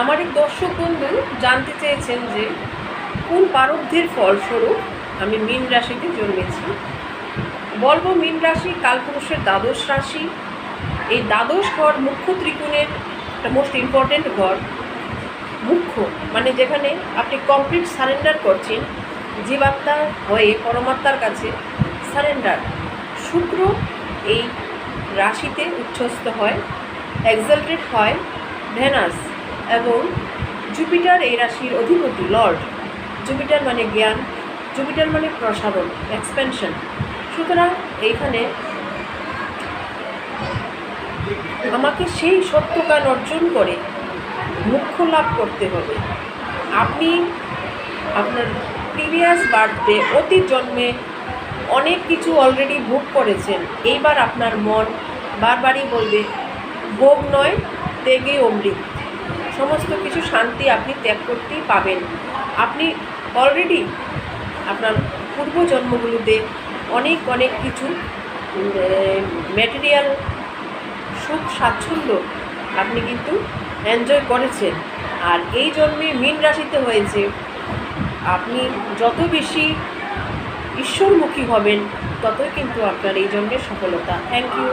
আমার এক দর্শক বন্ধু জানতে চেয়েছেন যে, কোন প্রারব্ধের ফলস্বরূপ আমি মীন রাশিতে জন্মেছি? বলব মীন রাশি, কালপুরুষের দ্বাদশ রাশি। এই দ্বাদশ ঘর মুখ্য ত্রিকোণের একটা মোস্ট ইম্পর্ট্যান্ট ঘর। মুখ্য মানে যেখানে আপনি কমপ্লিট সারেন্ডার করছেন। জীবাত্মা হয়ে পরমাত্মার কাছে সারেন্ডার শুক্র এই রাশিতে উচ্ছ্বস্ত হয় এক্সাল্টেড হয় ভেনাস এবং জুপিটার এই রাশির অধিপতি লর্ড। জুপিটার মানে জ্ঞান, জুপিটার মানে প্রসারণ এক্সপেনশন সুতরাং এইখানে আমাকে সেই সত্যজ্ঞান অর্জন করে মুখ্য লাভ করতে হবে। আপনি আপনার প্রিভিয়াস বার্থডে অতীত জন্মে অনেক কিছু অলরেডি ভোগ করেছেন। এইবার আপনার মন বারবারই বলবে, ভোগ নয় ত্যাগে অমৃত। সমস্ত কিছু শান্তি আপনি ত্যাগ করতেই পাবেন। আপনি অলরেডি আপনার পূর্বজন্মগুলোতে অনেক অনেক কিছু ম্যাটেরিয়াল সুখ, স্বাচ্ছন্দ্য আপনি কিন্তু এনজয় করেছেন। আর এই জন্মে মীন রাশিতে হয়েছে, আপনি যত বেশি ঈশ্বরমুখী হবেন, ততই কিন্তু আপনার এই জন্মের সফলতা। Thank you